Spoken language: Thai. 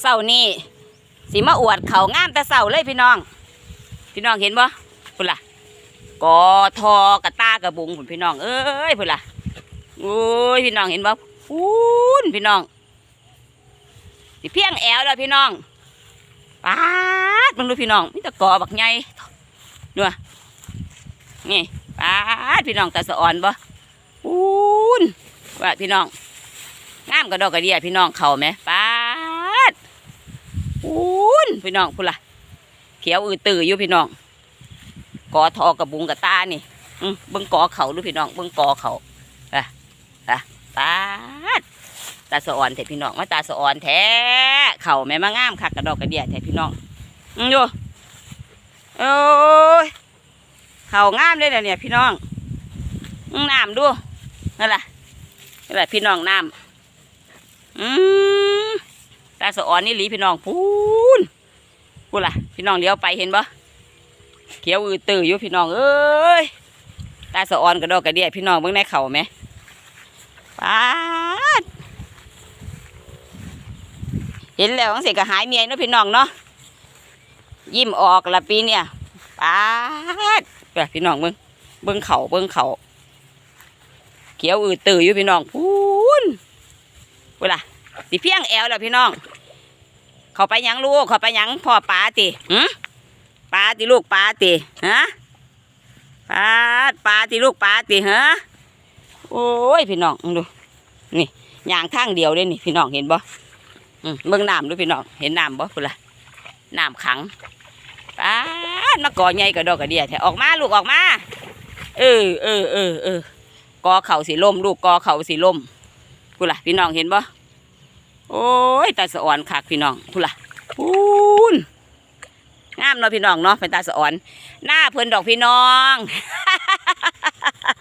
เสานี่สีมาอวดเขางามแต่เสาเลยพี่น้อง พี่น้องเห็นบ่พุ่นล่ะกอทอกระตากระบุงพุ่นพี่น้องเอ้ยพุ่นล่ะโอ้ยพี่น้องเห็นบ่พูนพี่น้องสิเพียงแอวแล้วพี่น้องป๊าดมึงดูพี่น้องมีแตะกอบักใหญ่ดูอนี่ป๊าดพี่น้องตาสะอ่อนบ่พูนว่าพี่น้องงามกระดอกกระเดียพี่น้องเขาไหมป้าด นพี่น้องพุ่นล่ะเขียวอือตืออยู่พี่น้องกอทอกระบุงกระตานี่เบิ่งกอเขาดูพี่น้องเบิ่งกอเขาอะอะป้าตาสะอ่อนแท้พี่น้องมาตาสะอ่อนแท้เข่าแม่มางามคักกระดอกกระเดียแท้พี่น้องอืมอยู่โอ้ยเข่างามเลยนะเนี่ยพี่น้องน้ำดูนั่นแหละนั่นแหละพี่น้องน้ำอืมตาสะอ่อนนี่หลีพี่น้องพูน พูล่ะ พี่น้องเลี้ยวไปเห็นปะเขียวอือตืออยู่พี่น้องเอ้ยตาสะออนกระดอกกระเดียพี่น้องเบิ่งในเข่าไหมป้าดเห็นแล้วจังสิก็หายเมียเนาะพี่น้องเนาะยิ้มออกละปีเนี่ยป้าดเบิ่งพี่น้องเบิ่งเบิ่งเข่าเบิ่งเข่าเขียวอือตืออยู่พี่น้องพูนเวลาสิเพียงแอวแล้วพี่น้อง เขาไปยังลูกเขาไปยังพ่อปลาติหืมปลาติลูกปลาติฮะปลาปลาติลูกปลาติฮะโอ้ยพี่น้องดูนี่ยางทางเดียวเลยนี่พี่น้องเห็นบ่อืมเบิ่งน้ำดูพี่น้องเห็นน้ำบ่พุ่นละน้ำขังปลามาก่อใหญ่กระดอกกระเดียแถออกมาลูกออกมาเออเออเออเออกอเข่าสีล่มลูกกอเข่าสีล่มพูล่ะพี่น้องเห็นบ่ โอ้ยตาสะอ่อนคักพี่น้องพูล่ะพูนงามเนาะพี่น้องเนาะเป็นตาสะอ่อน หน้าเพิ่นดอกพี่น้อง